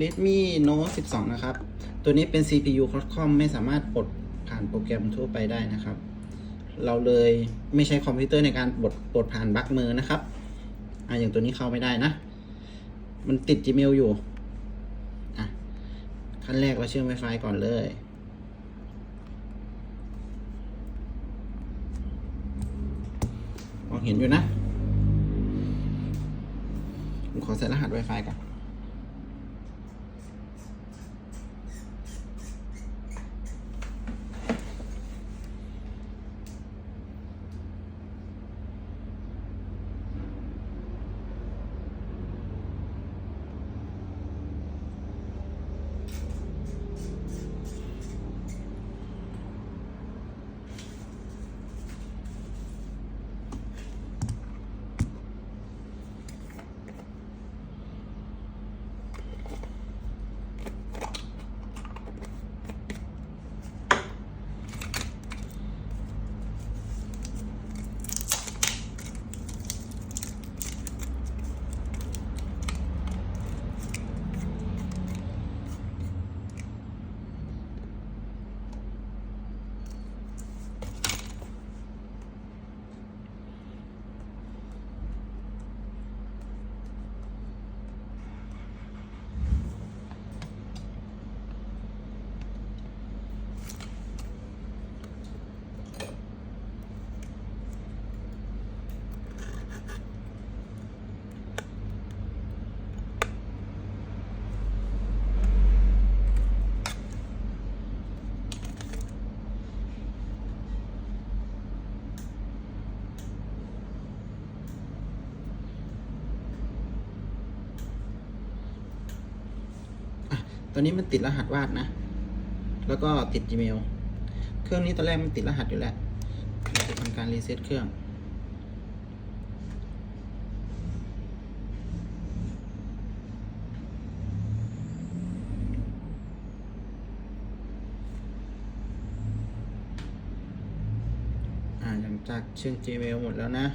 Redmi Note 12 นะครับ ตัวนี้เป็น CPU Qualcomm ไม่สามารถปลดผ่านโปรแกรมทั่วไปได้นะครับ เราเลยไม่ใช้คอมพิวเตอร์ในการปลดปลดผ่านบั๊กมือนะครับอะอย่างตัวนี้เข้าไม่ได้นะ มันติด Gmail อยู่อะขั้นแรกเราเชื่อม Wi-Fi ก่อนเลยมองเห็นอยู่นะ ผมขอใส่รหัส Wi-Fi ก่อน ตอนนี้มันติดรหัสวาดนะ แล้วก็ติด Gmail เครื่องนี้ตอนแรกมันติดรหัสอยู่แล้วเราจะทำการรีเซ็ตเครื่องหลังจากเชื่อม Gmail หมดแล้วนะ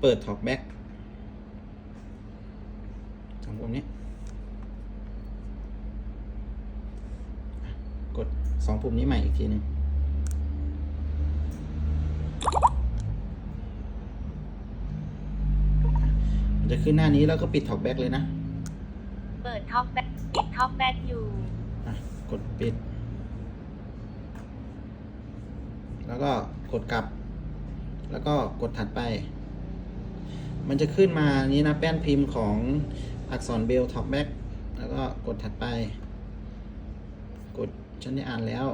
เปิด Talkback สองปุ่ม นี้ กดสองปุ่มนี้ใหม่อีกทีหนึ่งมันจะขึ้นหน้านี้แล้วก็ปิด Talkback เลยนะ เปิดท็อกแบ็กปิดท็อกแบ็กอยู่อะกดปิด แล้วก็กดกลับ แล้วก็กดถัดไป มันจะขึ้นมานี้นะแป้นพิมพ์ของ อักษรเบลท็อปแบ็กแล้วก็กดถัดไป กดฉันได้อ่านแล้ว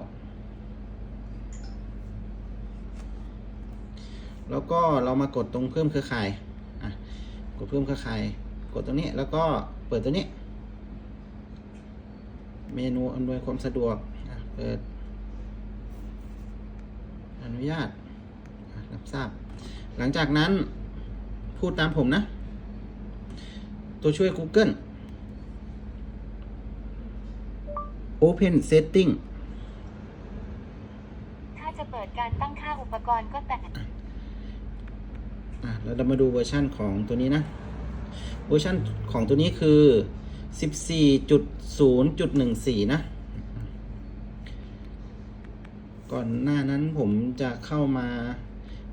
แล้วก็เรามากดตรงเพิ่มเครือข่ายอะกดเพิ่มเครือข่าย กดตรงนี้แล้วก็เปิดตัวนี้ เมนูอำนวยความสะดวกอะเปิด อนุญาตรับทราบ หลังจากนั้นพูดตามผมนะ ตัวช่วย Google Open Setting ถ้าจะเปิดการตั้งค่าอุปกรณ์ก็แต่อะแล้วเรามาดูเวอร์ชันของตัวนี้นะ เวอร์ชันของตัวนี้คือ 14.0.14 นะ ก่อนหน้านั้นผมจะเข้ามา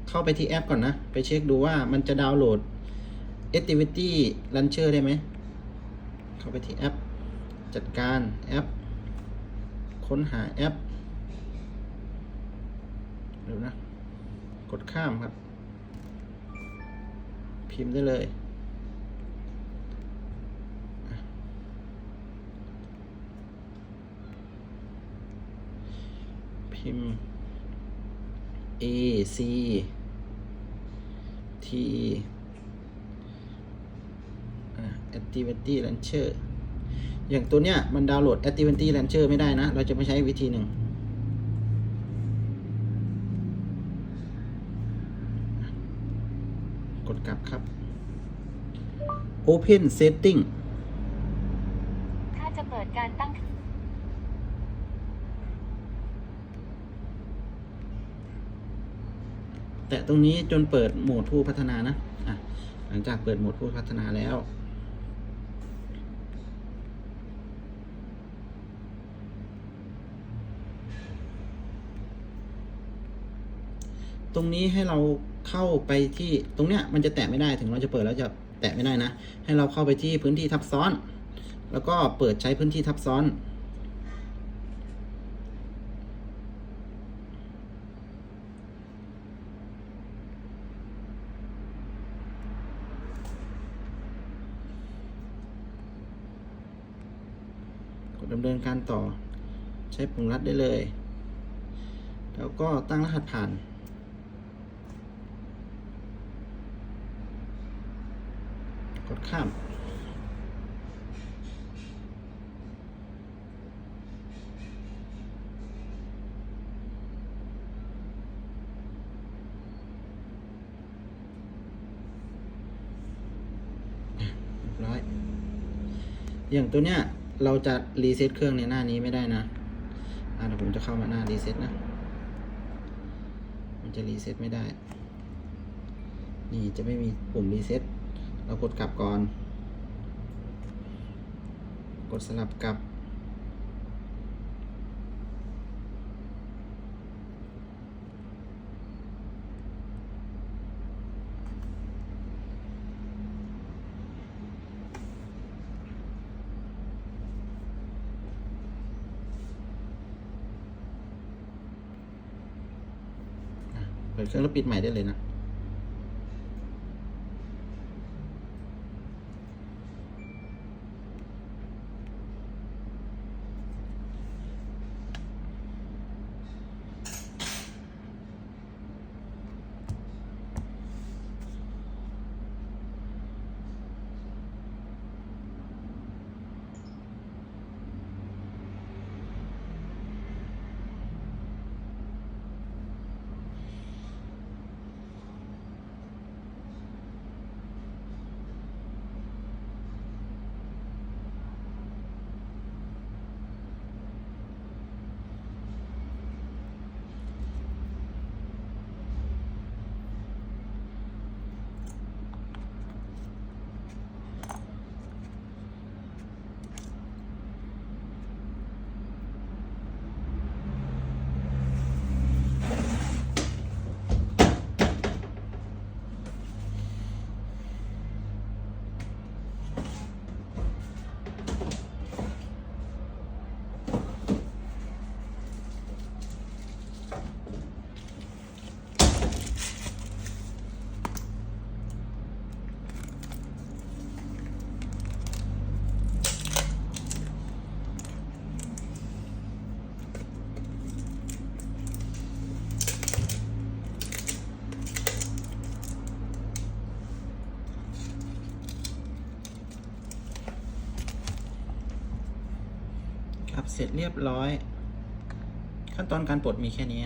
เข้าไปที่แอปก่อนนะ ไปเช็คดูว่ามันจะดาวน์โหลด Activity Launcher ได้ไหม เข้าไปที่แอป จัดการแอป ค้นหาแอปเดี๋ยวนะ กดข้ามครับ พิมพ์ได้เลย พิมพ์ A C T Activity Launcher อย่างตัวเนี้ยมันดาวน์โหลด Activity Launcher ไม่ได้นะ เราจะไม่ใช้วิธีหนึ่ง กดกลับครับ Open Setting ถ้าจะเปิดการตั้งแตะตรงนี้จนเปิดโหมดผู้พัฒนานะอะลังจากเปิดโหมดผู้พัฒนาแล้ว ตรงนี้ให้เราเข้าไปที่ตรงเนี้ยมันจะแตะไม่ได้ถึงเราจะเปิดแล้วจะแตะไม่ได้นะ ให้เราเข้าไปที่พื้นที่ทับซ้อน แล้วก็เปิดใช้พื้นที่ทับซ้อน กดดำเนินการต่อใช้ปุ่มรัดได้เลย แล้วก็ตั้งรหัสผ่าน กด ข้ามร้อย อย่างตัวเนี้ยเราจะรีเซ็ตเครื่องในหน้านี้ไม่ได้นะ อ่าเดี๋ยวผมจะเข้ามาหน้ารีเซ็ตนะ มันจะรีเซ็ตไม่ได้ นี่จะไม่มีปุ่มรีเซ็ต เรากดกลับก่อน กดสลับกลับ เปิดเครื่องแล้วปิดใหม่ได้เลยนะ นะครับ เสร็จเรียบร้อย ขั้นตอนการปลดมีแค่นี้